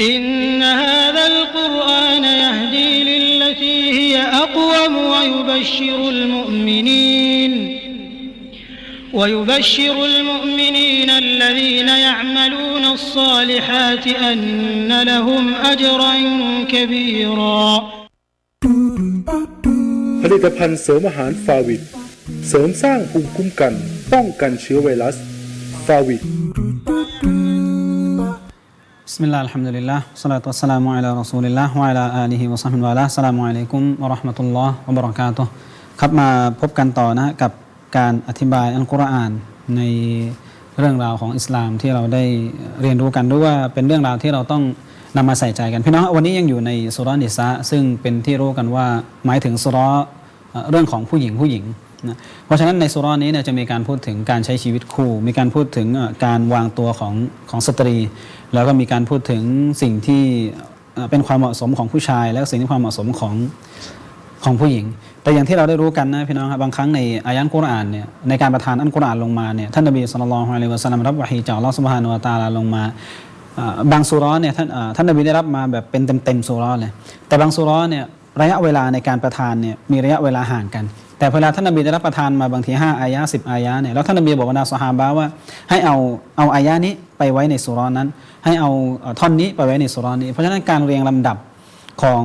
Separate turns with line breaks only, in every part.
إن هذا القرآن يهدي للتي هي أقوم ويبشر المؤمنين ويبشر المؤمنين الذين يعملون الصالحات أن لهم أجرا كبيرا
ผลิตภัณฑ์เสริมอาหารฟาวิดเสริมสร้างภูมิคุ้มกัน ป้องกันเชื้อไวรัสฟาวิด
بسم الله الحمد لله والصلاة والسلام على رسول الله وعلى آله وصحبه وعلى السلام عليكم ورحمة الله وبركاته ครับมาพบกันต่อนะกับการอธิบายอัลกุรอานในเรื่องราวของอิสลามที่เราได้เรียนรู้กันด้วยว่าเป็นเรื่องราวที่เราต้องนำมาใส่ใจกันพี่น้องวันนี้ยังอยู่ในสุรนิสะซึ่งเป็นที่รู้กันว่าหมายถึงสุรเรื่องของผู้หญิงผู้หญิง นะเพราะฉะนั้นในสุรานี้เนี่ยจะมีการพูดถึงการใช้ชีวิตคู่ มีการพูดถึงการวางตัวของของสตรี แล้วก็มีการพูดถึงสิ่งที่เป็นความเหมาะสมของผู้ชาย และสิ่งที่ความเหมาะสมของของผู้หญิง แต่อย่างที่เราได้รู้กันนะพี่น้องครับบางครั้งในอายะห์กุรอานเนี่ยในการประทานอัลกุรอานลงมาเนี่ยท่านนบีสุลต่านละฮ์อะลัยฮิวะสัลลัมรับวะฮีจากอัลลอฮ์ซุบฮานะฮูวะตาลาลงมาบางสุราะห์เนี่ยท่านอ่อท่านนบีได้รับมาแบบเป็นเต็มๆสุราะห์เลยแต่บางสุราะห์เนี่ยระยะเวลาในการประทานเนี่ยมีระยะเวลาห่างกัน แต่เวลาท่านนบีได้รับประทานมาบางที5อายะห์10อายะเนี่ยแล้วท่านนบีบอกบรรดาสหาบะว่า ให้เอาเอาอายะนี้ไปไว้ในสุรานั้น ให้เอาท่อนนี้ไปไว้ในสุรานี้ เพราะฉะนั้นการเรียงลำดับของ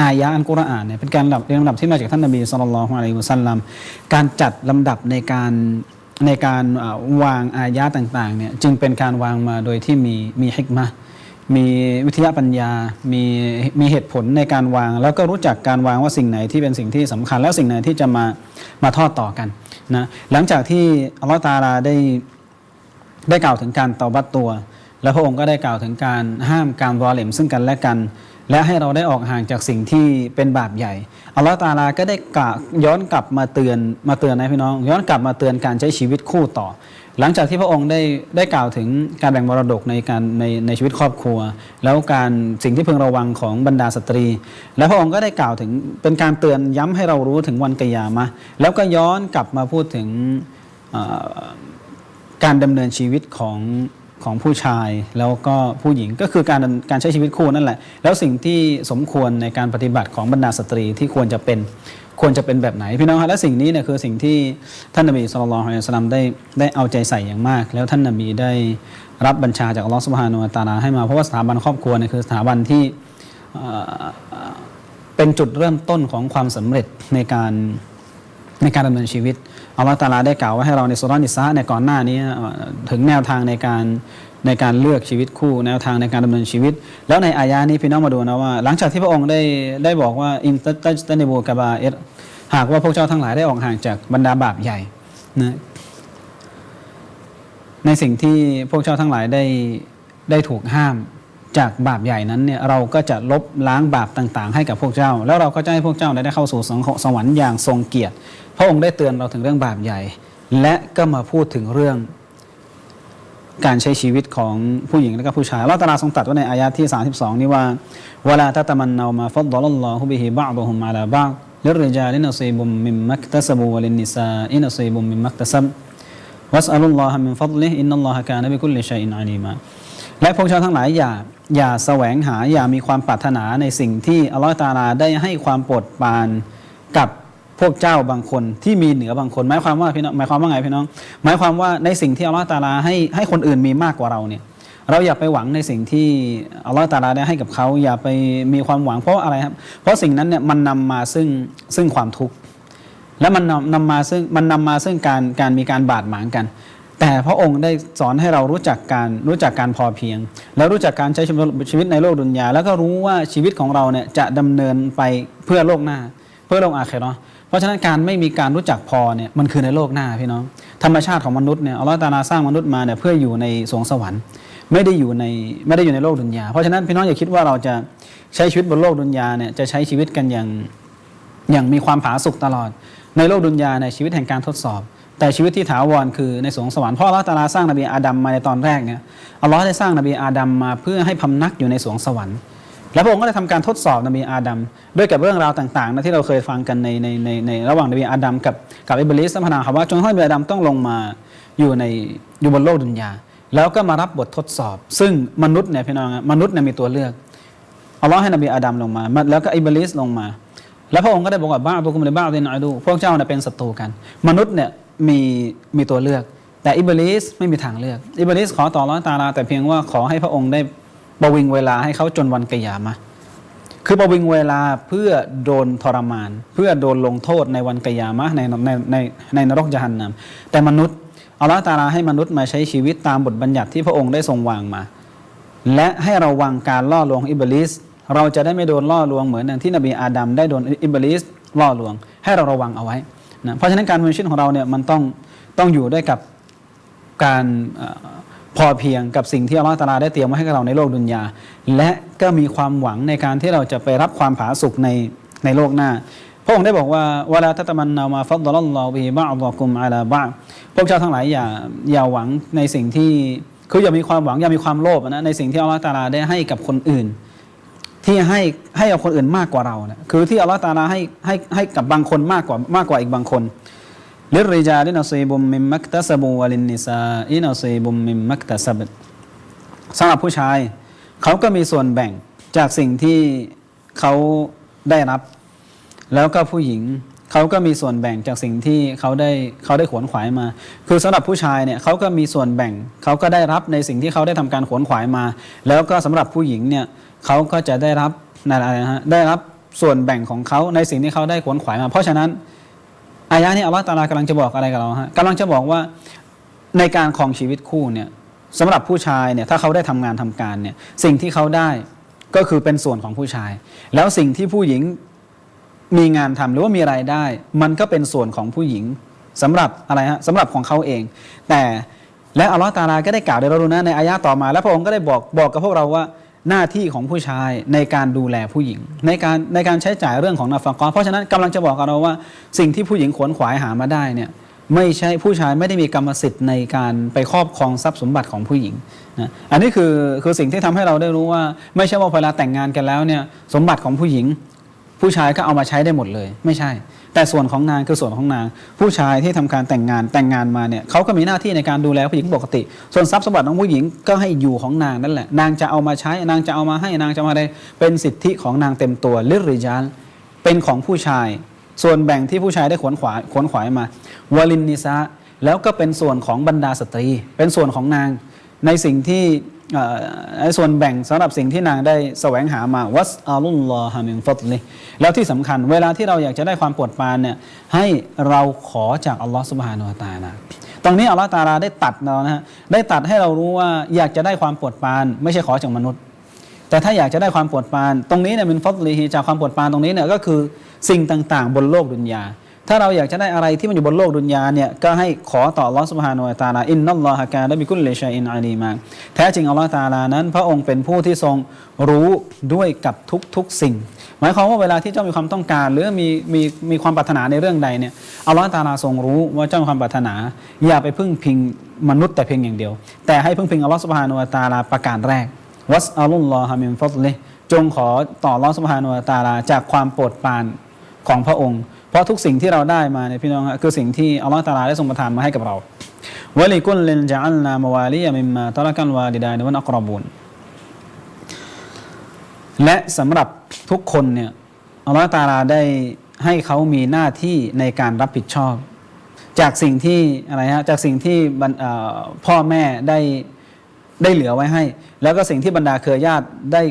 อายะอัลกุรอานเนี่ยเป็นการลำดับเรียงลำดับที่มาจากท่านนบีสุลต่านละฮ์อะลัยฮิวสัลลัมการจัดลำดับในการในการวางอายะต่างๆเนี่ยจึงเป็นการวางมาโดยที่มีมีฮิกมะ มีวิทยาปัญญา มีมีเหตุผลในการวาง แล้วก็รู้จักการวางว่าสิ่งไหนที่เป็นสิ่งที่สำคัญ แล้วสิ่งไหนที่จะมามาทอดต่อกันนะหลังจากที่อัลลอฮฺตาลาได้ได้กล่าวถึงการตอบัตตัว แล้วพระองค์ก็ได้กล่าวถึงการห้ามการวอลเลมซึ่งกันและกัน และให้เราได้ออกห่างจากสิ่งที่เป็นบาปใหญ่ อัลลอฮฺตาลาก็ได้กล่าวย้อนกลับมาเตือนมาเตือนนะพี่น้อง ย้อนกลับมาเตือนการใช้ชีวิตคู่ต่อ หลังจากที่พระองค์ได้ได้กล่าวถึงการแบ่งมรดกในการในในชีวิตครอบครัว แล้วการสิ่งที่พึงระวังของบรรดาสตรี แล้วพระองค์ก็ได้กล่าวถึงเป็นการเตือนย้ำให้เรารู้ถึงวันกิยามะแล้วก็ย้อนกลับมาพูดถึงการดำเนินชีวิตของ ของผู้ชายแล้วก็ผู้หญิงก็คือการการใช้ชีวิตคู่นั่นแหละ แล้วสิ่งที่สมควรในการปฏิบัติของบรรดาสตรีที่ควรจะเป็นควรจะเป็นแบบไหนพี่น้องครับและสิ่งนี้เนี่ยคือสิ่งที่ท่านนบีสุลต่านละฮ์อะลัยฮิวะสัลลัมได้ได้เอาใจใส่อย่างมาก แล้วท่านนบีได้รับบัญชาจากอัลลอฮ์สุบฮานุวะตาลาให้มาเพราะว่าสถาบันครอบครัวเนี่ยคือสถาบันที่เอ่อเป็นจุดเริ่มต้นของความสำเร็จในการ ในการดำเนินชีวิตอัลลอฮ์ตาลาได้กล่าวไว้ให้เราในสุรานิสะในก่อนหน้านี้ถึงแนวทางในการในการเลือกชีวิตคู่แนวทางในการดำเนินชีวิต แล้วในอายะนี้พี่น้องมาดูนะว่า หลังจากที่พระองค์ได้ได้บอกว่าอิมตัตตันิบูกบาเอรหากว่าพวกเจ้าทั้งหลายได้ออกห่างจากบรรดาบาปใหญ่นะในสิ่งที่พวกเจ้าทั้งหลายได้ได้ถูกห้าม จากบาปใหญ่นั้นเนี่ยเราก็จะลบล้างบาปต่างๆ ให้กับพวกเจ้า แล้วเราก็จะให้พวกเจ้าได้เข้าสู่สังสวรรค์อย่างทรงเกียรติ พระองค์ได้เตือนเราถึงเรื่องบาปใหญ่ และก็มาพูดถึงเรื่องการใช้ชีวิตของผู้หญิงและก็ผู้ชายอัลลอฮฺตะอาลาทรงตรัสไว้ในอายะที่ 32 นี้ว่าวลาตะตะมันนามาฟัดดลัลลอฮุบิฮิบะอดุฮุมอะลาบะลิรจาลินซีบุมมิมมักตะซบุวะลินนิซาอินซีบุมมิมมักตะซับวัสอัลลอฮะมินฟัดลิฮ์อินนัลลอฮะกานะบิคุลลิชัยอินอาลีมา และพวกเจ้าทั้งหลายอย่าอย่าแสวงหาอย่ามีความปรารถนาในสิ่งที่อัลลอฮฺตาลาได้ให้ความโปรดปรานกับพวกเจ้าบางคนที่มีเหนือบางคน หมายความว่าพี่น้องหมายความว่าไงพี่น้อง หมายความว่าในสิ่งที่อัลลอฮฺตาลาให้ให้คนอื่นมีมากกว่าเราเนี่ยเราอย่าไปหวังในสิ่งที่อัลลอฮฺตาลาได้ให้กับเขาอย่าไปมีความหวังเพราะอะไรครับ เพราะสิ่งนั้นเนี่ยมันนำมาซึ่งซึ่งความทุกข์และมันนำนำมาซึ่งมันนำมาซึ่งการการมีการบาดหมางกัน แต่พระองค์ได้สอนให้เรารู้จักการรู้จักการพอเพียง แล้วรู้จักการใช้ชีวิตในโลกดุนยา แล้วก็รู้ว่าชีวิตของเราเนี่ยจะดำเนินไปเพื่อโลกหน้า เพื่อโลกอาเคเราะเพราะฉะนั้นการไม่มีการรู้จักพอเนี่ยมันคือในโลกหน้าพี่น้องธรรมชาติของมนุษย์เนี่ยอัลลอฮฺตาลาสร้างมนุษย์มาเนี่ยเพื่ออยู่ในสวงสวรรค์ ไม่ได้อยู่ในไม่ได้อยู่ในโลกดุนยา เพราะฉะนั้นพี่น้องอย่าคิดว่าเราจะใช้ชีวิตบนโลกดุนยาเนี่ยจะใช้ชีวิตกันอย่างอย่างมีความผาสุกตลอด ในโลกดุนยาในชีวิตแห่งการทดสอบ แต่ชีวิตที่ถาวรคือในสวงสวรรค์พราะอัลลอฮฺตาลาสร้างนบีอาดัมมาในตอนแรกเนี่ยอัลลอฮ์ได้สร้างนบีอาดัมมาเพื่อให้พำนักอยู่ในสวงสวรรค์ แล้วพระองค์ก็ได้ทำการทดสอบนบีอาดัมด้วยกับเรื่องราวต่างๆนะที่เราเคยฟังกันในในในในระหว่างนบีอาดัมกับกับอิบลิสพนาครับว่าจนให้นบีอาดัมต้องลงมาอยู่ในอยู่บนโลกดุนยา แล้วก็มารับบททดสอบ ซึ่งมนุษย์เนี่ยพี่น้องอะมนุษย์เนี่ยมีตัวเลือกอัลลอฮ์ให้นบีอาดัมลงมา แล้วก็อิบลิสลงมา แล้วพระองค์ก็ได้บอกว่าบ้าตุกุมเลยบ้าเดนอดูพวกเจ้าเนี่ยเป็นศัตรูกัน มนุษย์เนี่ย มีมีตัวเลือก แต่อิบลิสไม่มีทางเลือก อิบลิสขอต่อร้อยตาลา แต่เพียงว่าขอให้พระองค์ได้ประวิงเวลาให้เขาจนวันกิยามะคือประวิงเวลาเพื่อโดนทรมาน เพื่อโดนลงโทษในวันกิยามะในในในในนรกจหันนำแต่มนุษย์อัลลอฮฺตาลาให้มนุษย์มาใช้ชีวิตตามบทบัญญัติที่พระองค์ได้ทรงวางมา และให้ระวังการล่อลวงอิบลิสเราจะได้ไม่โดนล่อลวงเหมือนอย่างที่นบีอาดัมได้โดนอิบลิสล่อลวง ให้เราระวังเอาไว้ นะเพราะฉะนั้นการดำเนินชีวิตของเราเนี่ยมันต้องต้องอยู่ด้วยกับการอพอเพียงกับสิ่งที่อัลลอฮฺตาลาได้เตรียมไว้ให้กับเราในโลกดุนยา และก็มีความหวังในการที่เราจะไปรับความผาสุกในในโลกหน้า พระองค์ได้บอกว่าวลาตะตะมันนามาฟัดดลลลอบิบะอฎอกุมอาลาบะพวกเจ้าทั้งหลายอย่าอย่าหวังในสิ่งที่คืออย่ามีความหวังอย่ามีความโลภนะในสิ่งที่อัลลอฮฺตาลาได้ให้กับคนอื่น ที่ให้ให้กับคนอื่นมากกว่าเรานะคือที่อัลลอฮฺตาลาให้ให้ให้กับบางคนมากกว่ามากกว่าอีกบางคนลิรริจาลินอซีบุมมิมมักตะสบูวลินนิซาอินอซีบุมมิมมักตะสบสำหรับผู้ชาย เขาก็มีส่วนแบ่งจากสิ่งที่เขาได้รับ แล้วก็ผู้หญิง เขาก็มีส่วนแบ่งจากสิ่งที่เขาได้เขาได้ขวนขวายมา คือสำหรับผู้ชายเนี่ยเขาก็มีส่วนแบ่งเขาก็ได้รับในสิ่งที่เขาได้ทำการขวนขวายมา แล้วก็สำหรับผู้หญิงเนี่ยเขาก็จะได้รับในอะไรฮะได้รับส่วนแบ่งของเขาในสิ่งที่เขาได้ขวนขวายมา เพราะฉะนั้นอายะนี้อัลลอฮฺตาลากำลังจะบอกอะไรกับเราฮะกำลังจะบอกว่าในการครองชีวิตคู่เนี่ยสำหรับผู้ชายเนี่ยถ้าเขาได้ทำงานทำการเนี่ยสิ่งที่เขาได้ก็คือเป็นส่วนของผู้ชาย แล้วสิ่งที่ผู้หญิง มีงานทำหรือว่ามีรายได้ มันก็เป็นส่วนของผู้หญิงสำหรับอะไรฮะสำหรับของเขาเอง แต่และอัลลอฮฺตาลาก็ได้กล่าวในเราดูนะในอายะต่อมา แล้วพระองค์ก็ได้บอกบอกกับพวกเราว่าหน้าที่ของผู้ชายในการดูแลผู้หญิง ในการในการใช้จ่ายเรื่องของนาฟะกอเพราะฉะนั้นกำลังจะบอกกับเราว่า สิ่งที่ผู้หญิงขวนขวายหามาได้เนี่ยไม่ใช่ผู้ชายไม่ได้มีกรรมสิทธิ์ในการไปครอบครองทรัพย์สมบัติของผู้หญิงนะอันนี้คือคือสิ่งที่ทำให้เราได้รู้ว่า ไม่ใช่ว่าเวลาแต่งงานกันแล้วเนี่ยสมบัติของผู้หญิง ผู้ชายก็เอามาใช้ได้หมดเลย ไม่ใช่ แต่ส่วนของนางคือส่วนของนาง ผู้ชายที่ทำการแต่งงานแต่งงานมาเนี่ยเขาก็มีหน้าที่ในการดูแลผู้หญิงปกติ ส่วนทรัพย์สมบัติของผู้หญิงก็ให้อยู่ของนางนั่นแหละ นางจะเอามาใช้นางจะเอามาให้นางจะมาได้เป็นสิทธิของนางเต็มตัวลิริจาลเป็นของผู้ชาย ส่วนแบ่งที่ผู้ชายได้ขวนขวายขวนขวายมาวาลินนิซาแล้วก็เป็นส่วนของบรรดาสตรี เป็นส่วนของนางในสิ่งที่ ส่วนแบ่งสำหรับสิ่งที่นางได้แสวงหามาวัสอาลุลลอฮามินฟัตลิแล้วที่สำคัญเวลาที่เราอยากจะได้ความโปรดปรานเนี่ยให้เราขอจากอัลลอฮ์สุบฮานุวะตาลาตรงนี้อัลลอฮ์ตาลาได้ตัดเรานะฮะได้ตัดให้เรารู้ว่าอยากจะได้ความโปรดปราน ไม่ใช่ขอจากมนุษย์ แต่ถ้าอยากจะได้ความโปรดปราน ตรงนี้เนี่ยมินฟัตลิฮีจากความโปรดปรานตรงนี้เนี่ยก็คือสิ่งต่างๆ บนโลกดุนยา ถ้าเราอยากจะได้อะไรที่มันอยู่บนโลกดุนยาเนี่ยก็ให้ขอต่อลอสุบฮานุวะตาลาอินนัลลอฮะกาละบิกุลเลชัยอินอาลีมาแท้จริงอัลลอฮ์ตาลานั้น พระองค์เป็นผู้ที่ทรงรู้ด้วยกับทุกๆสิ่ง หมายความว่าเวลาที่เจ้ามีความต้องการ หรือมีมีมีความปรารถนาในเรื่องใดเนี่ยอัลลอฮ์ตาลาทรงรู้ว่าเจ้ามีความปรารถนา อย่าไปพึ่งพิงมนุษย์แต่เพียงอย่างเดียว แต่ให้พึ่งพิงอัลลอฮ์สุบฮานุวะตาลาประการแรกวัสอัลลอฮะมินฟัตลิจงขอต่ออัลลอฮ์สุบฮานุวะตาลาจากความโปรดปรานของพระองค์ เพราะทุกสิ่งที่เราได้มาเนี่ยพี่น้องฮะคือสิ่งที่อัลลอฮ์ตาลาได้ทรงประทานมาให้กับเราวะลิกุลลินจะอัลนามาวาลียมิมมาตะละกันวาลิดานวันอักรบุนและสำหรับทุกคนเนี่ยอัลลอฮ์ตาลาได้ให้เขามีหน้าที่ในการรับผิดชอบ จากสิ่งที่อะไรฮะจากสิ่งที่พ่อแม่ได้ได้เหลือไว้ให้ แล้วก็สิ่งที่บรรดาเครือญาติได้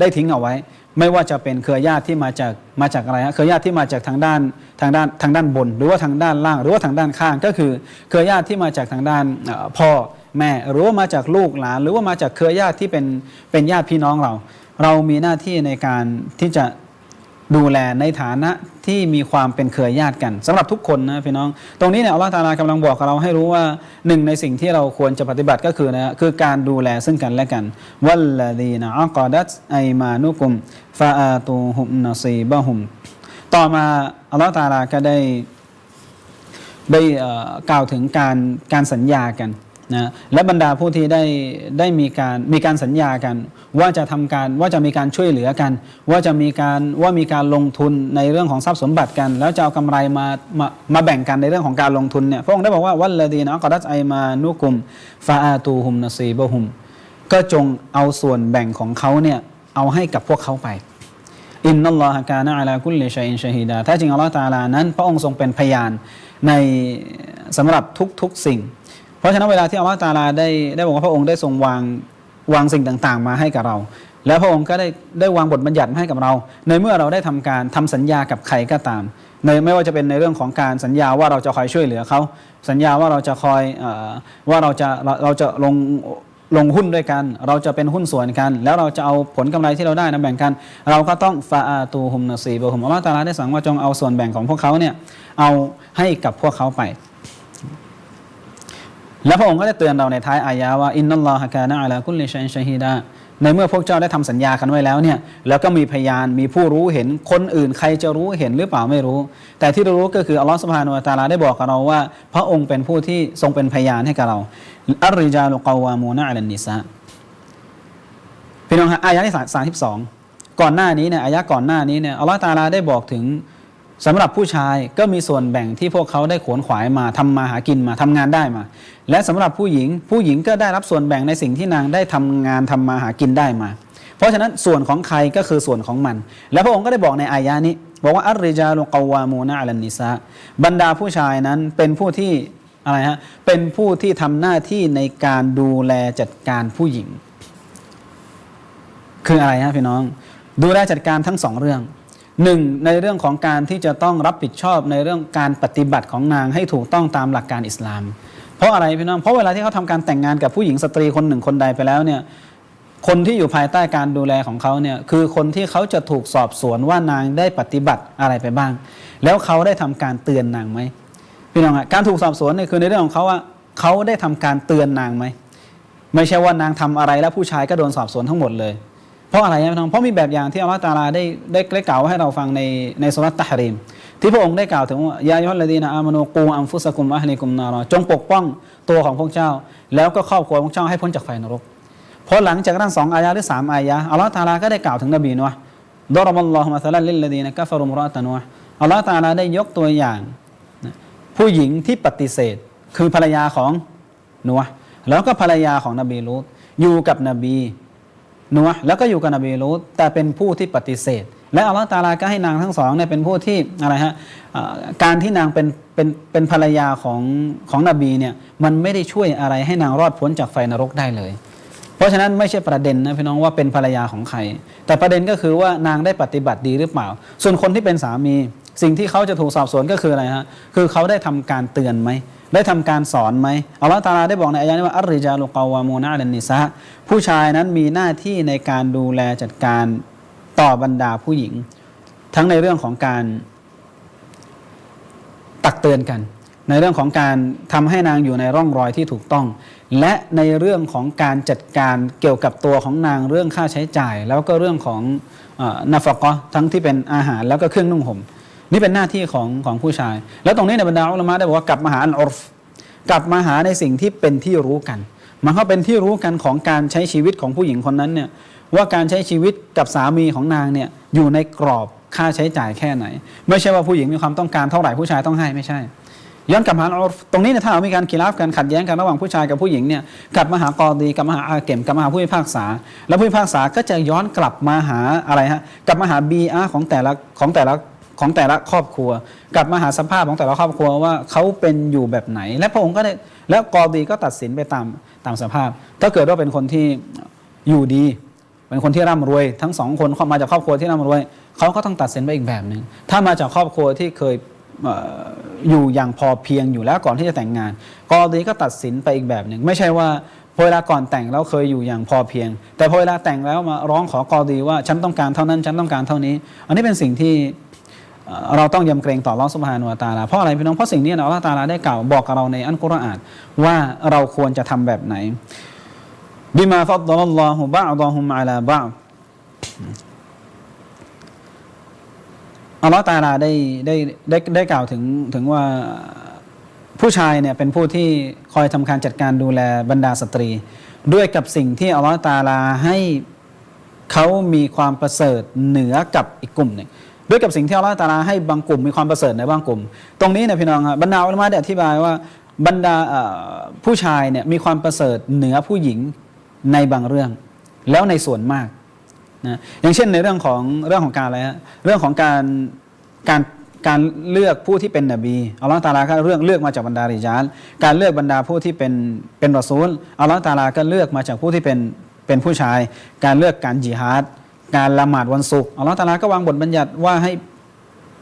ได้ทิ้งเอาไว้ ไม่ว่าจะเป็นเครือญาติที่มาจากมาจากอะไรฮะเครือญาติที่มาจากทางด้านทางด้านทางด้านบน หรือว่าทางด้านล่าง หรือว่าทางด้านข้าง ก็คือเครือญาติที่มาจากทางด้านพ่อแม่หรือว่ามาจากลูกหลาน หรือว่ามาจากเครือญาติที่เป็นเป็นญาติพี่น้องเรา เรามีหน้าที่ในการที่จะ ดูแลในฐานะที่มีความเป็นเครือญาติกันสำหรับทุกคนนะพี่น้อง ตรงนี้เนี่ยอัลลอฮฺตาลากำลังบอกกับเราให้รู้ว่าหนึ่งในสิ่งที่เราควรจะปฏิบัติก็คือนะคือการดูแลซึ่งกันและกันวัลลดีนะอักอดัตไอมานุกุมฟาอาตูฮุมนาซีบะฮุมต่อมาอัลลอฮฺตาลาก็ได้ได้กล่าวถึงการการสัญญากัน นะและบรรดาผู้ที่ได้ได้มีการมีการสัญญากัน ว่าจะทำการว่าจะมีการช่วยเหลือกัน ว่าจะมีการว่ามีการลงทุนในเรื่องของทรัพย์สมบัติกัน แล้วจะเอากำไรมามามาแบ่งกันในเรื่องของการลงทุนเนี่ยพระองค์ได้บอกว่าวัลลดีนะกอดัตไอมานุกุมฟาอาตูฮุมนาซีบะฮุมก็จงเอาส่วนแบ่งของเขาเนี่ยเอาให้กับพวกเขาไปอินนัลลอฮะกานะอะลากุลเลชัยอินชะฮีดาแท้จริงอัลลอฮฺตาลานั้น พระองค์ทรงเป็นพยานในสำหรับทุกๆสิ่ง เพราะฉะนั้นเวลาที่อัลลอฮฺตะอาลาได้ได้บอกว่าพระองค์ได้ทรงวางวางสิ่งต่างๆ มาให้กับเรา แล้วพระองค์ก็ได้ได้วางบทบัญญัติมาให้กับเรา ในเมื่อเราได้ทำการทำสัญญากับใครก็ตาม ในไม่ว่าจะเป็นในเรื่องของการสัญญาว่าเราจะคอยช่วยเหลือเขาสัญญาว่าเราจะคอยอว่าเราจะเราเราจะลงลงหุ้นด้วยกัน เราจะเป็นหุ้นส่วนกัน แล้วเราจะเอาผลกำไรที่เราได้นะแบ่งกัน เราก็ต้องฟาอาตูฮุมนซีบะฮุมอัลลอฮฺตะอาลาได้สั่งว่าจงเอาส่วนแบ่งของพวกเขาเนี่ยเอาให้กับพวกเขาไป แล้วพระองค์ก็ได้เตือนเราในท้ายอายะว่าอินนัลลอฮะกานะอะลากุลลิชัยอินชฮีดาในเมื่อพวกเจ้าได้ทำสัญญากันไว้แล้วเนี่ยแล้วก็มีพยานมีผู้รู้เห็นคนอื่นใครจะรู้เห็นหรือเปล่าไม่รู้ แต่ที่เรารู้ก็คืออัลลอฮฺสุบฮานุวะตาลาได้บอกกับเราว่า พระองค์เป็นผู้ที่ทรงเป็นพยานให้กับเราอัลริจาลุกาวามูนะอัลนิสาพี่น้องฮะอายะที่สามสิบสองก่อนหน้านี้เนี่ยอายะก่อนหน้านี้เนี่ยอัลลอฮฺตาลาได้บอกถึง สำหรับผู้ชายก็มีส่วนแบ่งที่พวกเขาได้ขวนขวายมาทำมาหากินมาทำงานได้มา และสำหรับผู้หญิง ผู้หญิงก็ได้รับส่วนแบ่งในสิ่งที่นางได้ทำงานทำมาหากินได้มา เพราะฉะนั้นส่วนของใครก็คือส่วนของมัน แล้วพระองค์ก็ได้บอกในอายะนี้ บอกว่าอัริจาลุกาวามูนะอัลนิซาบรรดาผู้ชายนั้นเป็นผู้ที่อะไรฮะเป็นผู้ที่ทำหน้าที่ในการดูแลจัดการผู้หญิง คืออะไรฮะพี่น้อง ดูแลจัดการทั้งสองเรื่อง หนึ่งในเรื่องของการที่จะต้องรับผิดชอบในเรื่องการปฏิบัติของนางให้ถูกต้องตามหลักการอิสลาม เพราะอะไรพี่น้องเพราะเวลาที่เขาทำการแต่งงานกับผู้หญิงสตรีคนหนึ่งคนใดไปแล้วเนี่ยคนที่อยู่ภายใต้การดูแลของเขาเนี่ยคือคนที่เขาจะถูกสอบสวนว่านางได้ปฏิบัติอะไรไปบ้าง แล้วเขาได้ทำการเตือนนางไหมพี่น้องอการถูกสอบสวนเนี่ยคือในเรื่องของเขาว่าเขาได้ทำการเตือนนางไหมไม่ใช่ว่านางทำอะไรแล้วผู้ชายก็โดนสอบสวนทั้งหมดเลย เพราะอะไรนะพี่น้องเพราะมีแบบอย่างที่อัลลอฮฺตาลาได้ได้ได้กล่าวให้เราฟังในในสุรัตตะฮรีม ที่พระองค์ได้กล่าวถึงว่ายายุฮัลลดีนะอามานูกูอัมฟุสกุมอะฮลิกุมนารอจงปกป้องตัวของพวกเจ้า แล้วก็ครอบครัวของพวกเจ้าให้พ้นจากไฟนรกพอหลังจากนั้นสองอายะหรือสามอายะอัลลอฮฺตาลาก็ได้กล่าวถึงนบีนัวดอรบัลลอฮุมะซัลลันลิลลดีนะกัฟรุมรอตะนัวอัลลอฮฺตาลาได้ยกตัวอย่าง ผู้หญิงที่ปฏิเสธ คือภรรยาของนัวแล้วก็ภรรยาของนบีลูตอยู่กับนบี นัวแล้วก็อยู่กับนบีลูตแต่เป็นผู้ที่ปฏิเสธ และอัลลอฮฺตาลาก็ให้นางทั้งสองเนี่ยเป็นผู้ที่อะไรฮะการที่นางเป็นเป็นเป็นภรรยาของของนบีเนี่ยมันไม่ได้ช่วยอะไรให้นางรอดพ้นจากไฟนรกได้เลย เพราะฉะนั้นไม่ใช่ประเด็นนะพี่น้องว่าเป็นภรรยาของใคร แต่ประเด็นก็คือว่านางได้ปฏิบัติดีหรือเปล่า ส่วนคนที่เป็นสามี สิ่งที่เขาจะถูกสอบสวนก็คืออะไรฮะคือเขาได้ทำการเตือนไหม ได้ทำการสอนไหมอัลลอฮฺตาลาได้บอกในอายะนี้ว่าอัลริจาลุกาวามูนะอัลนิซะผู้ชายนั้นมีหน้าที่ในการดูแลจัดการต่อบรรดาผู้หญิง ทั้งในเรื่องของการตักเตือนกัน ในเรื่องของการทำให้นางอยู่ในร่องรอยที่ถูกต้อง และในเรื่องของการจัดการเกี่ยวกับตัวของนางเรื่องค่าใช้จ่าย แล้วก็เรื่องของนาฟกะทั้งที่เป็นอาหารแล้วก็เครื่องนุ่งห่ม นี่เป็นหน้าที่ของของผู้ชาย แล้วตรงนี้ในบรรดาอุลามะได้บอกว่ากลับมาหาอันอรฟกลับมาหาในสิ่งที่เป็นที่รู้กัน มันก็เป็นที่รู้กันของการใช้ชีวิตของผู้หญิงคนนั้นเนี่ยว่าการใช้ชีวิตกับสามีของนางเนี่ยอยู่ในกรอบค่าใช้จ่ายแค่ไหน ไม่ใช่ว่าผู้หญิงมีความต้องการเท่าไหร่ผู้ชายต้องให้ไม่ใช่ย้อนกลับมาอันอรฟตรงนี้เนี่ยถ้าเรามีการขีราฟกันขัดแย้งกันระหว่างผู้ชายกับผู้หญิงเนี่ยกลับมาหากอดีกลับมาหาอาเก็มกลับมาหาผู้พิพากษา แล้วผู้พิพากษาก็จะย้อนกลับมาหาอะไรฮะกลับมาหาบีอาของแต่ละของแต่ละ ของแต่ละครอบครัว กลับมาหาสภาพของแต่ละครอบครัวว่าเขาเป็นอยู่แบบไหน และพระองค์ก็ได้แล้วกอดีก็ตัดสินไปตามตามสภาพ ถ้าเกิดว่าเป็นคนที่อยู่ดี เป็นคนที่ร่ำรวย ทั้งสองคนมาจากครอบครัวที่ร่ำรวยเขาก็ต้องตัดสินไปอีกแบบหนึ่งถ้ามาจากครอบครัวที่เคยเอ่ออยู่อย่างพอเพียงอยู่แล้วก่อนที่จะแต่งงาน กอดีก็ตัดสินไปอีกแบบหนึ่งไม่ใช่ว่าพอเวลาก่อนแต่งแล้วเคยอยู่อย่างพอเพียง แต่พอเวลาแต่งแล้วมาร้องขอกอดีว่าฉันต้องการเท่านั้นฉันต้องการเท่านี้ อันนี้เป็นสิ่งที่ เราต้องยำเกรงต่อลอสุบฮานุวะตาลาเพราะอะไรพี่น้องเพราะสิ่งนี้นะอัลลอฮฺตาลาได้กล่าวบอกกับเราในอันกุรอานว่าเราควรจะทำแบบไหนบิมาฟัดดลลอฮุบะอดอฮุมะลาบะอัลลอฮฺตาลาได้ได้ได้ได้กล่าวถึงถึงว่าผู้ชายเนี่ยเป็นผู้ที่คอยทำการจัดการดูแลบรรดาสตรี ด้วยกับสิ่งที่อัลลอฮฺตาลาให้เขามีความประเสริฐเหนือกับอีกกลุ่มหนึ่ง ด้วยกับสิ่งที่อัลลอฮฺตาลาให้บางกลุ่มมีความประเสริฐในบางกลุ่ม ตรงนี้เนี่ยพี่น้องครับบรรดาอุลมะได้อธิบายว่าบรรดาผู้ชายเนี่ยมีความประเสริฐเหนือผู้หญิงในบางเรื่อง แล้วในส่วนมากนะอย่างเช่นในเรื่องของเรื่องของการอะไรฮะเรื่องของการการการเลือกผู้ที่เป็นนบีอัลลอฮฺตาลาก็เลือกเลือกมาจากบรรดาริจาลการเลือกบรรดาผู้ที่เป็นเป็นรอซูลอัลลอฮฺตาลาก็เลือกมาจากผู้ที่เป็นเป็นผู้ชาย การเลือกการจิฮาด การละหมาดวันศุกร์อัลลอฮฺตาลาก็วางบทบัญญัติว่าให้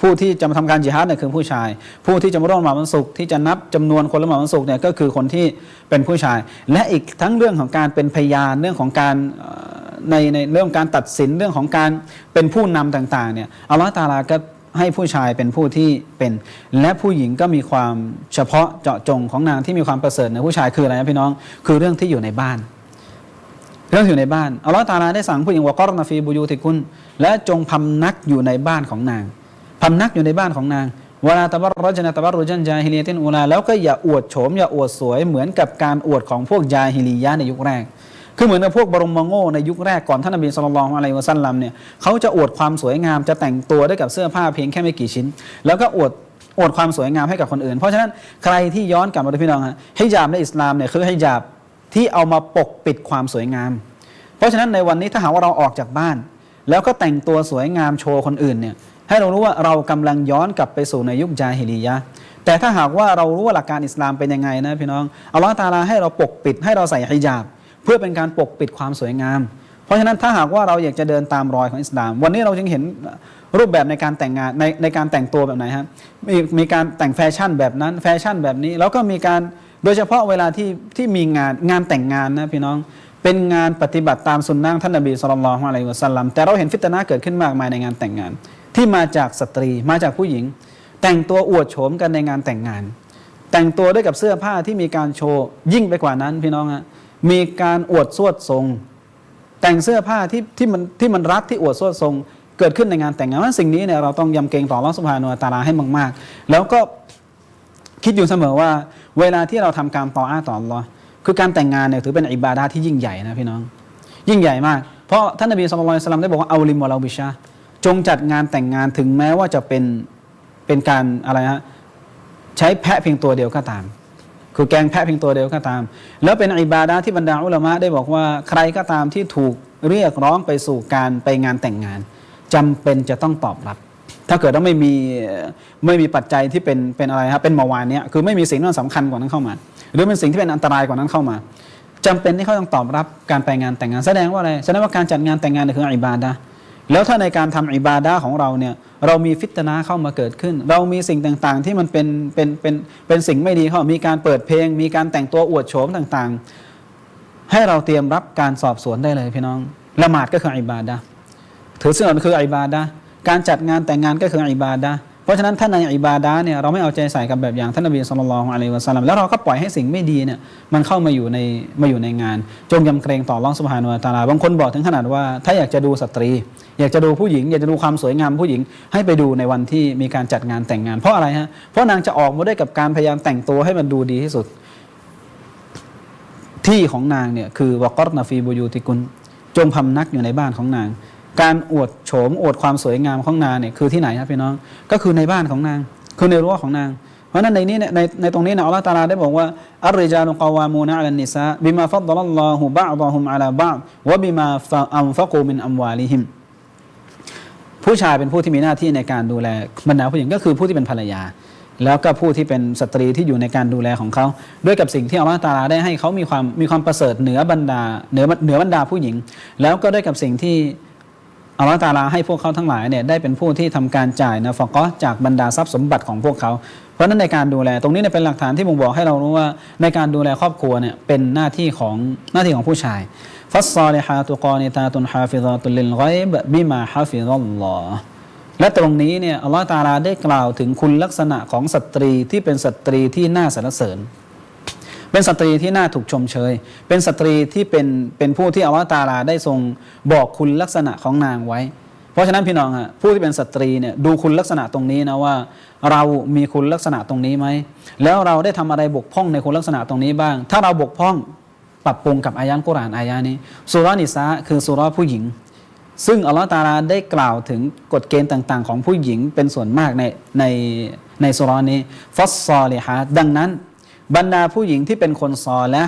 ผู้ที่จะมาทำการจิฮาดเนี่ยคือผู้ชาย ผู้ที่จะมาร่วมละหมาดวันศุกร์ที่จะนับจำนวนคนละหมาดวันศุกร์เนี่ยก็คือคนที่เป็นผู้ชาย และอีกทั้งเรื่องของการเป็นพยานเรื่องของการในในเรื่องการตัดสินเรื่องของการเป็นผู้นำต่างๆเนี่ยอัลลอฮฺตาลาก็ให้ผู้ชายเป็นผู้ที่เป็น และผู้หญิงก็มีความเฉพาะเจาะจงของนางที่มีความประเสริฐในผู้ชายคืออะไรนะพี่น้อง คือเรื่องที่อยู่ในบ้าน เรื่องอยู่ในบ้านอัลลอฮฺตาลาได้สั่งผู้หญิงว่ากอรนาฟีบุยูติกุนและจงพำนักอยู่ในบ้านของนางพำนักอยู่ในบ้านของนางเวลาตะบรรจนะตะบรรุจันจาฮิลียตินอูลาแล้วก็อย่าอวดโฉมอย่าอวดสวยเหมือนกับการอวดของพวกจาฮิลียะในยุคแรก คือเหมือนกับพวกบรมโง่ในยุคแรกก่อนท่านนบีสุลต่านอะลัยฮิวะซัลลัมเนี่ยเขาจะอวดความสวยงามจะแต่งตัวด้วยกับเสื้อผ้าเพียงแค่ไม่กี่ชิ้น แล้วก็อวดอวดความสวยงามให้กับคนอื่น เพราะฉะนั้นใครที่ย้อนกลับมาดูพี่น้องฮะฮิญาบในอิสลามเนี่ยคือฮิญาบ ที่เอามาปกปิดความสวยงาม เพราะฉะนั้นในวันนี้ถ้าหากว่าเราออกจากบ้าน แล้วก็แต่งตัวสวยงามโชว์คนอื่นเนี่ยให้เรารู้ว่าเรากำลังย้อนกลับไปสู่ในยุคจาฮิลียะแต่ถ้าหากว่าเรารู้ว่าหลักการอิสลามเป็นยังไงนะพี่น้องอัลลอฮฺตาลาให้เราปกปิดให้เราใส่ฮิญาบ เพื่อเป็นการปกปิดความสวยงาม เพราะฉะนั้นถ้าหากว่าเราอยากจะเดินตามรอยของอิสลาม วันนี้เราจึงเห็นรูปแบบในการแต่งงานในในการแต่งตัวแบบไหนครับมีมีการแต่งแฟชั่นแบบนั้นแฟชั่นแบบนี้ แล้วก็มีการ โดยเฉพาะเวลาที่ที่มีงานงานแต่งงานนะพี่น้องเป็นงานปฏิบัติตามสุนนะท่านนบีสุลต่านละฮ์อะลัยฮิวะสัลลัมแต่เราเห็นฟิตนะเกิดขึ้นมากมายในงานแต่งงาน ที่มาจากสตรีมาจากผู้หญิง แต่งตัวอวดโฉมกันในงานแต่งงาน แต่งตัวด้วยกับเสื้อผ้าที่มีการโชว์ยิ่งไปกว่านั้นพี่น้องฮะมีการอวดสวดทรง แต่งเสื้อผ้าที่ที่มันที่มันรัดที่อวดสวดทรง เกิดขึ้นในงานแต่งงานว่าสิ่งนี้เนี่ยเราต้องยำเกรงต่ออัลลอฮฺสุบฮานุวะตาลาให้มาก ๆ แล้วก็คิดอยู่เสมอว่า เวลาที่เราทำการต่ออาต่ออัลลอคือการแต่งงานเนี่ยถือเป็นอิบาดาที่ยิ่งใหญ่นะพี่น้อง ยิ่งใหญ่มาก เพราะท่านนบีสุลต่านได้บอกว่าเอาลิมวะลาบิชาจงจัดงานแต่งงานถึงแม้ว่าจะเป็นเป็นการอะไรฮะใช้แพะเพียงตัวเดียวก็ตาม คือแกงแพะเพียงตัวเดียวก็ตาม แล้วเป็นอิบาดาที่บรรดาอุลามะได้บอกว่าใครก็ตามที่ถูกเรียกร้องไปสู่การไปงานแต่งงานจำเป็นจะต้องตอบรับ ถ้าเกิดว่าไม่มีไม่มีปัจจัยที่เป็นเป็นอะไรครับเป็นมาวานเนี้ยคือไม่มีสิ่งที่มันสำคัญกว่านั้นเข้ามา หรือเป็นสิ่งที่เป็นอันตรายกว่านั้นเข้ามาจำเป็นที่เขาต้องตอบรับการไปงานแต่งงานแสดงว่าอะไรแสดงว่าการจัดงานแต่งงานเนี่ยคืออิบาดะแล้วถ้าในการทำอิบาดะของเราเนี่ยเรามีฟิตนะห์เข้ามาเกิดขึ้น เรามีสิ่งต่างๆ ที่มันเป็นเป็นเป็นเป็นสิ่งไม่ดีเข้ามีการเปิดเพลง มีการแต่งตัวอวดโฉมต่างๆ ให้เราเตรียมรับการสอบสวนได้เลยพี่น้องละหมาดก็คืออิบาดะถือศีลคืออิบาดะ การจัดงานแต่งงานก็คืออิบาดะเพราะฉะนั้นท่านในอิบาดะเนี่ยเราไม่เอาใจใส่กับแบบอย่างท่านนบีสุลต่านอะลัยวะสัลลัมแล้วเราก็ปล่อยให้สิ่งไม่ดีเนี่ยมันเข้ามาอยู่ในมาอยู่ในงาน จงยำเกรงต่ออัลลอฮ์สุบฮานุวะตาลาบางคนบอกถึงขนาดว่าถ้าอยากจะดูสตรี อยากจะดูผู้หญิง อยากจะดูความสวยงามผู้หญิง ให้ไปดูในวันที่มีการจัดงานแต่งงาน เพราะอะไรฮะเพราะนางจะออกมาด้วยกับการพยายามแต่งตัวให้มันดูดีที่สุด ที่ของนางเนี่ยคือวกอรนาฟีบูยูติกุลจงพำนักอยู่ในบ้านของนาง การอวดโฉมอวดความสวยงามของนางเนี่ยคือที่ไหนครับพี่น้อง ก็คือในบ้านของนาง คือในรั้วของนาง เพราะนั้นในนี้เนี่ยในในตรงนี้นะอัลลอฮฺตาลาได้บอกว่าอัลริจาลุกาวามูนะอัลนิสาบิมาฟัดดลลอฮุบะดะฮุมอะลาบะวะบิมาฟะอัมฟะกูมินอัมวาลิฮิมผู้ชายเป็นผู้ที่มีหน้าที่ในการดูแลบรรดาผู้หญิงก็คือผู้ที่เป็นภรรยา แล้วก็ผู้ที่เป็นสตรีที่อยู่ในการดูแลของเขา ด้วยกับสิ่งที่อัลลอฮฺตาลาได้ให้เขามีความมีความประเสริฐเหนือบรรดาเหนือเหนือบรรดาผู้หญิง แล้วก็ด้วยกับสิ่งที่ อัลลอฮฺตาลาให้พวกเขาทั้งหลายเนี่ยได้เป็นผู้ที่ทำการจ่ายนะฟะกอจากบรรดาทรัพย์สมบัติของพวกเขา เพราะฉะนั้นในการดูแลตรงนี้เนี่ยเป็นหลักฐานที่บ่งบอกให้เรารู้ว่าในการดูแลครอบครัวเนี่ยเป็นหน้าที่ของหน้าที่ของผู้ชาย ฟัสซอลิฮาตุกอนิตาตุนฮาฟิซาตุลิลไกบบิมาฮาฟิซัลลอฮ์และตรงนี้เนี่ยอัลลอฮฺตาลาได้กล่าวถึงคุณลักษณะของสตรีที่เป็นสตรีที่น่าสรรเสริญ เป็นสตรีที่น่าถูกชมเชย เป็นสตรีที่เป็นเป็นผู้ที่อัลลอฮฺตาลาได้ทรงบอกคุณลักษณะของนางไว้ เพราะฉะนั้นพี่น้องฮะผู้ที่เป็นสตรีเนี่ยดูคุณลักษณะตรงนี้นะว่า เรามีคุณลักษณะตรงนี้ไหมแล้วเราได้ทำอะไรบกพร่องในคุณลักษณะตรงนี้บ้าง ถ้าเราบกพร่องปรับปรุงกับอายะห์กุรานอายะห์นี้สุรานิสาคือสุราผู้หญิงซึ่งอัลลอฮฺตาลาได้กล่าวถึงกฎเกณฑ์ต่าง ๆ ของผู้หญิงเป็นส่วนมากในในในสุรานี้ ฟัสซอลิฮะดังนั้น บรรดาผู้หญิงที่เป็นคนซอและ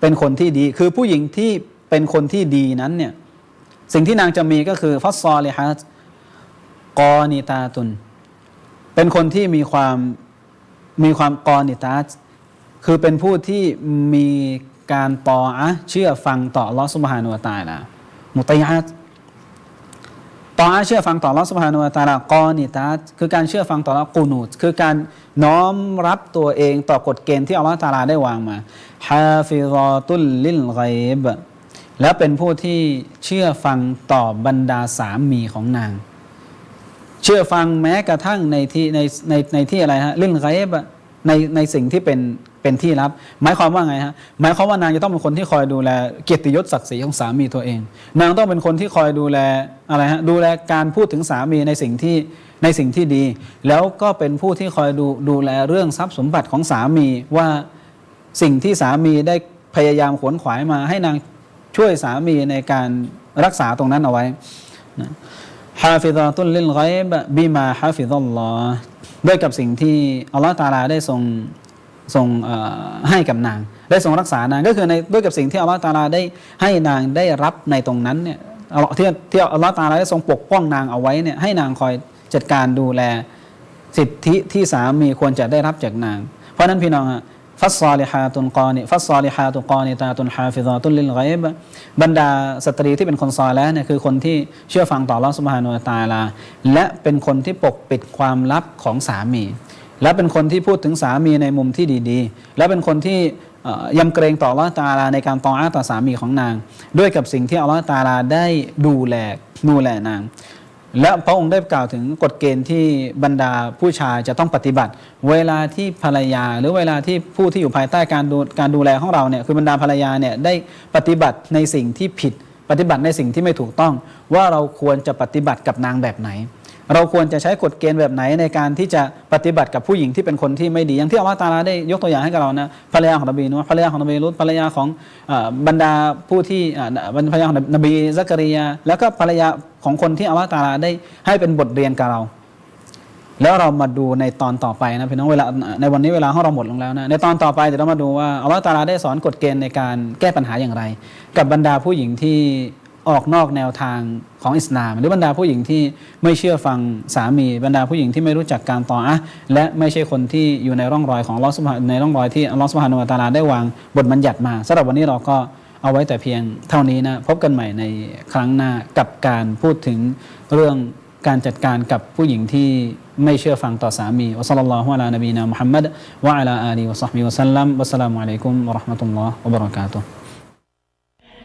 เป็นคนที่ดี คือผู้หญิงที่เป็นคนที่ดีนั้นเนี่ยสิ่งที่นางจะมีก็คือฟัสซอลิฮะกอนิตาตุน เป็นคนที่มีความมีความกอนิตาตคือเป็นผู้ที่มีการปออะเชื่อฟังต่ออัลอสุบฮานุวตาลามุตัยฮัตต่ออาเชื่อฟังต่ออัลอสุบฮานุวตาลากอนิตาตคือการเชื่อฟังต่ออัลลอกูนูตคือการ น้อมรับตัวเองต่อกฎเกณฑ์ที่อัลลอฮฺตาลาได้วางมาฮาฟิรอตุลลิลไกบแล้วเป็นผู้ที่เชื่อฟังต่อบรรดาสามีของนาง เชื่อฟังแม้กระทั่งในที่ในในในที่อะไรฮะลิลไกบในในสิ่งที่เป็น เป็นที่ลับ หมายความว่าไงฮะหมายความว่านางจะต้องเป็นคนที่คอยดูแลเกียรติยศศักดิ์ศรีของสามีตัวเอง นางต้องเป็นคนที่คอยดูแลอะไรฮะดูแลการพูดถึงสามีในสิ่งที่ในสิ่งที่ดี แล้วก็เป็นผู้ที่คอยดูดูแลเรื่องทรัพย์สมบัติของสามีว่าสิ่งที่สามีได้พยายามขวนขวายมาให้นางช่วยสามีในการรักษาตรงนั้นเอาไว้นะฮาฟิซาตุลลิลไกบบิมาฮาฟิซัลลอฮ์ด้วยกับสิ่งที่อัลลอฮฺตาลาได้ทรง ทรงให้กับนางได้ทรงรักษานางก็คือในด้วยกับสิ่งที่อัลลอฮฺตาลาได้ให้นางได้รับในตรงนั้นเนี่ยอัลลอฮ์ที่ที่อัลลอฮฺตาลาได้ทรงปกป้องนางเอาไว้เนี่ยให้นางคอยจัดการดูแลสิทธิที่สามีควรจะได้รับจากนาง เพราะนั้นพี่น้องอะฟัสซอลิฮาตุนกอนิฟัสซอลิฮาตุกอนิตาตุนฮาฟิซาตุลลิลไกบบรรดาสตรีที่เป็นคนซอแล้วเนี่ยคือคนที่เชื่อฟังต่ออัลลอฮฺสุบฮานุตาลา และเป็นคนที่ปกปิดความลับของสามี และเป็นคนที่พูดถึงสามีในมุมที่ดีๆ และเป็นคนที่ยำเกรงต่ออัลลอฮฺตาลาในการตออาต่อสามีของนาง ด้วยกับสิ่งที่อัลลอฮฺตาลาได้ดูแลดูแลนาง และพระองค์ได้กล่าวถึงกฎเกณฑ์ที่บรรดาผู้ชายจะต้องปฏิบัติ เวลาที่ภรรยา หรือเวลาที่ผู้ที่อยู่ภายใต้การดูการดูแลของเราเนี่ยคือบรรดาภรรยาเนี่ยได้ปฏิบัติในสิ่งที่ผิด ปฏิบัติในสิ่งที่ไม่ถูกต้อง ว่าเราควรจะปฏิบัติกับนางแบบไหน เราควรจะใช้กฎเกณฑ์แบบไหนในการที่จะปฏิบัติกับผู้หญิงที่เป็นคนที่ไม่ดี อย่างที่อัลลอฮฺตาลาได้ยกตัวอย่างให้กับเรานะภรรยาของนบีนูภรรยาของนบีลุตภรรยาของบรรดาผู้ที่ภรรยาของนบีซักริยา แล้วก็ภรรยาของคนที่อัลลอฮฺตาลาได้ให้เป็นบทเรียนกับเรา แล้วเรามาดูในตอนต่อไปนะพี่น้องเวลาในวันนี้เวลาของเราหมดลงแล้วนะในตอนต่อไปเดี๋ยวเรามาดูว่าอัลลอฮฺตาลาได้สอนกฎเกณฑ์ในการแก้ปัญหาอย่างไร กับบรรดาผู้หญิงที่ ออกนอกแนวทางของอิสลาม หรือบรรดาผู้หญิงที่ไม่เชื่อฟังสามีบรรดาผู้หญิงที่ไม่รู้จักการต่ออะและไม่ใช่คนที่อยู่ในร่องรอยของลอสุบฮาในร่องรอยที่อลอสุบฮานุวตาลาได้วางบทบัญญัติมาสำหรับวันนี้เราก็เอาไว้แต่เพียงเท่านี้นะพบกันใหม่ในครั้งหน้ากับการพูดถึงเรื่องการจัดการกับผู้หญิงที่ไม่เชื่อฟังต่อสามีวะซัลลัลลอฮุอะลานบีนามุฮัมมัดวะอะลาอาลีวะซอฮบิวะซัลลัมวัสสลามุอะลัยกุมวะเราะห์มะตุลลอฮ์วะบะเราะกาตุฮ์